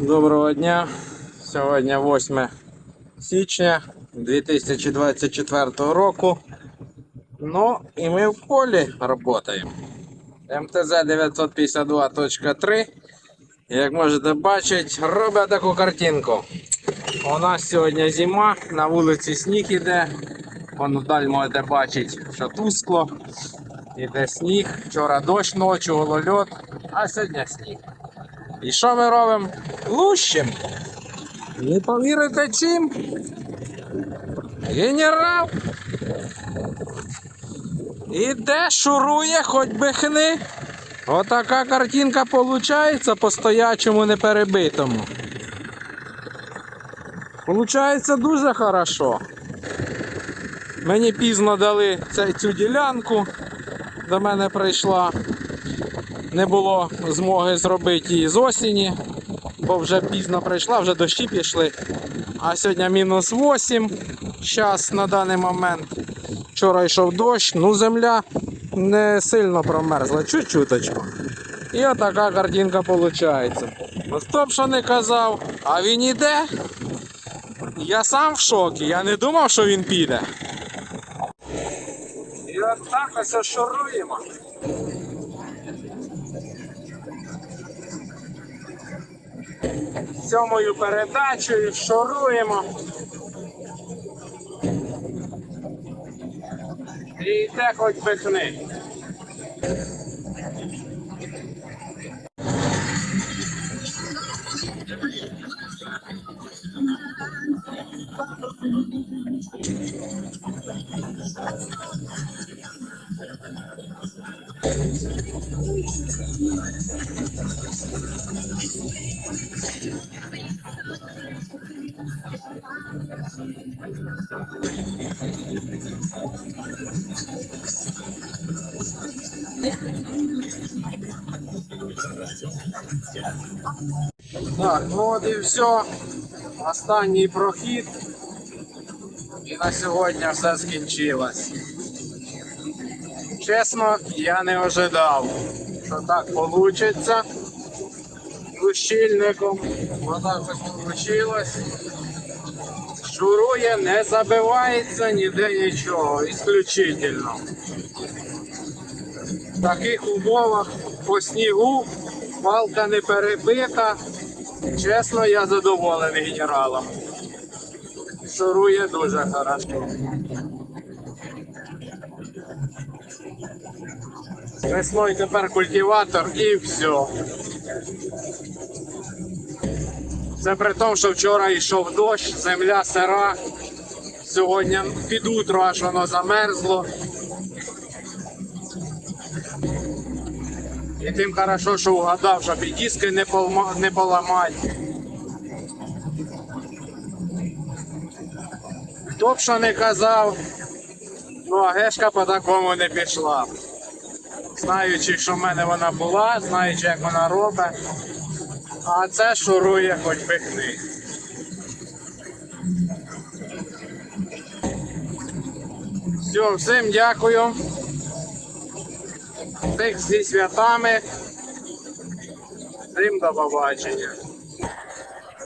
Доброго дня. Сьогодні 8 січня 2024 року. Ну і ми в полі працюємо. МТЗ 952.3. Як можете бачити, робить таку картинку. У нас сьогодні зима, на вулиці сніг іде. Вон вдаль можете бачити, що тускло. Іде сніг. Вчора дощ ночі, голольот, а сьогодні сніг. І що ми робимо? Лущим. Не повірите чим? Генерал. Іде, шурує, хоч би хни. Отака картинка виходить по стоячому неперебитому. Получається дуже хорошо. Мені пізно дали цю ділянку, до мене прийшла. Не було змоги зробити її з осені, бо вже пізно прийшла, вже дощі пішли. А сьогодні мінус 8 зараз на даний момент. Вчора йшов дощ, ну земля не сильно промерзла, чуть-чуточку. І отака картинка виходить. Хто б що не казав, а він іде. Я сам в шокі, я не думав, що він піде. І от так ось шуруємо. Сьомою передачею шуруємо. І йде хоч би хни. Так, ну от і все. Останній прохід. І на сьогодні все скінчилось. Чесно, я не ожидав, що так вийде. Лущильником. Ось вийшло. Шурує, не забивається ніде нічого, ісключительно. В таких умовах по снігу палка не перебита. Чесно, я задоволений генералом. Шурує дуже хорошо. Весною тепер культиватор і все. Це при тому, що вчора йшов дощ, земля сира. Сьогодні під утро аж воно замерзло. І тим хорошо, що угадав, щоб і диски не, полма- не поламати. Хто б що не казав, ну а гешка по такому не пішла. Знаючи, що в мене вона була, знаючи, як вона робить, а це шурує хоч би хни. Все, всім дякую. Всіх зі святами. Всім до побачення.